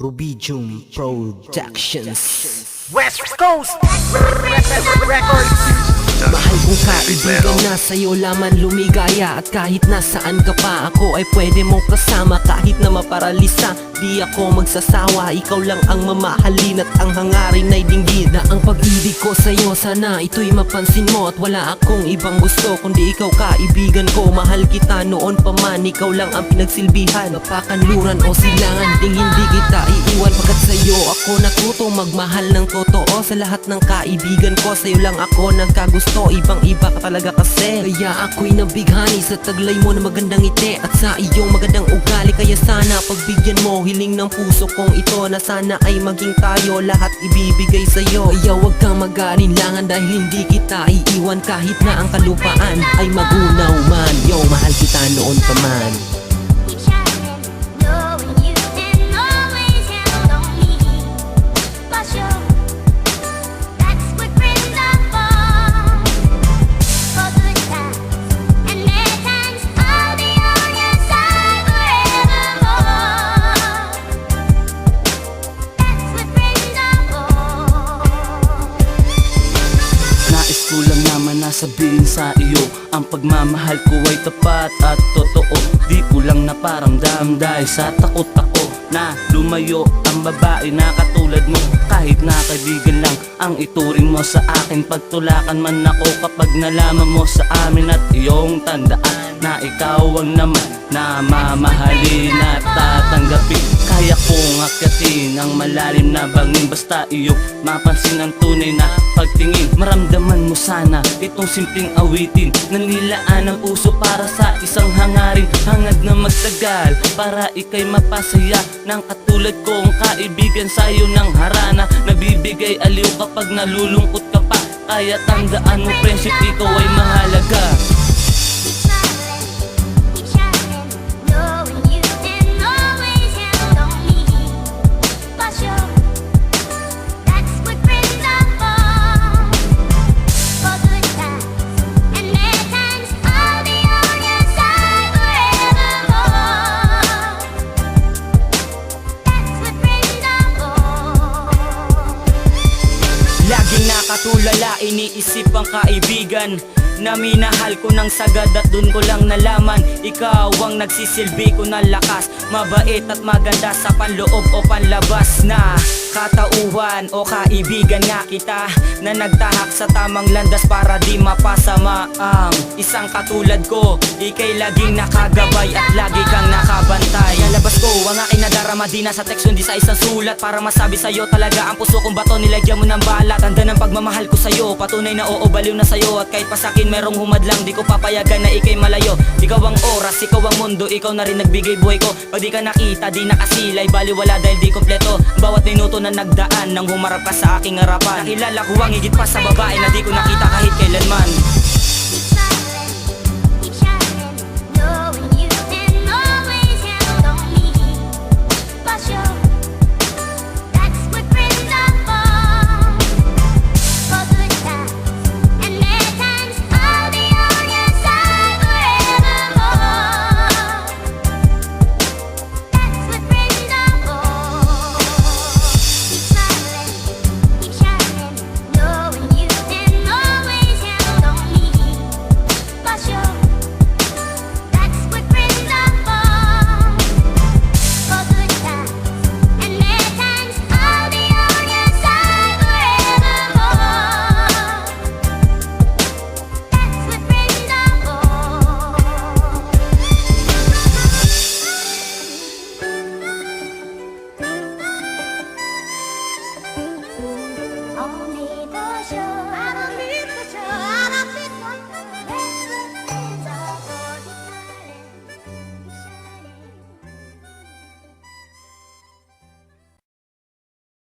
Ruby June Productions. West Coast. Records kaibigan na sa'yo laman lumigaya At kahit nasaan ka pa ako ay pwede mo kasama Kahit na maparalisa. Di ako magsasawa Ikaw lang ang mamahalin at ang hangarin ay dinggid Na ang pag-ibig ko sa'yo. Sana ito'y mapansin mo At wala akong ibang gusto kundi ikaw kaibigan ko. Mahal kita noon pa man ikaw lang ang pinagsilbihan. Mapakanluran o silangan ding hindi kita iiwan. Pagkat sa'yo ako natuto magmahal ng totoo Sa lahat ng kaibigan ko. Sa'yo lang ako nagkagusto Ibang iba talaga kasi. Kaya ako'y nabighani sa taglay mo na magandang ngiti At sa iyong magandang ugali. Kaya sana pagbigyan mo hiling ng puso kong ito Na sana ay maging tayo. Lahat ibibigay sa'yo. Kaya huwag kang mag-aalinlangan dahil hindi kita iiwan Kahit na ang kalupaan ay magunaw man. Yo, mahal kita noon pa man lang naman na sabihin sa iyo Ang pagmamahal ko ay tapat at totoo. Di ko lang naparamdam dahil sa takot ako Na lumayo ang babae na katulad mo. Kahit na kaibigan lang ang ituring mo sa akin Pagtulakan man ako kapag nalaman mo sa amin At iyong tandaan na ikaw ang naman Na mamahalin at tatanggapin. Kaya kong akyatin ang malalim na bangin Basta iyong mapansin ang tunay na pagtingin Maramdaman mo sana itong simpleng awitin. Nanilaan ang puso para sa isang hangarin. Hangad na magtagal para ikay mapasaya Ng katulad kong kaibigan sa'yo ng harana. Nabibigay aliw kapag nalulungkot ka pa. Kaya tandaan mo friendship ikaw ay mahalaga Laging nakatulala, iniisip ang kaibigan. Na minahal ko ng sagad at dun ko lang nalaman. Ikaw ang nagsisilbi ko ng lakas. Mabait at maganda sa panloob o panlabas na Katauhan o kaibigan nga kita. Na nagtahak sa tamang landas para di mapasama Ang isang katulad ko. Ika'y laging nakagabay at lagi kang nakabantay nadarama di sa text kundi sa isang sulat. Para masabi sa'yo talaga ang puso kong bato. Nilagyan mo ng balat. Tanda ng pagmamahal ko sa'yo. Patunay na oo baliw na sa'yo. At kahit pa sa'kin merong humadlang Di ko papayagan na ikay malayo. Ikaw ang oras, ikaw ang mundo Ikaw na rin nagbigay buhay ko. Pag di ka nakita, di nakasilay. Baliwala dahil di kompleto. Bawat minuto na nagdaan Nang humarap ka sa aking harapan. Nakilala ko ang higit pa sa babae Na di ko nakita kahit kailanman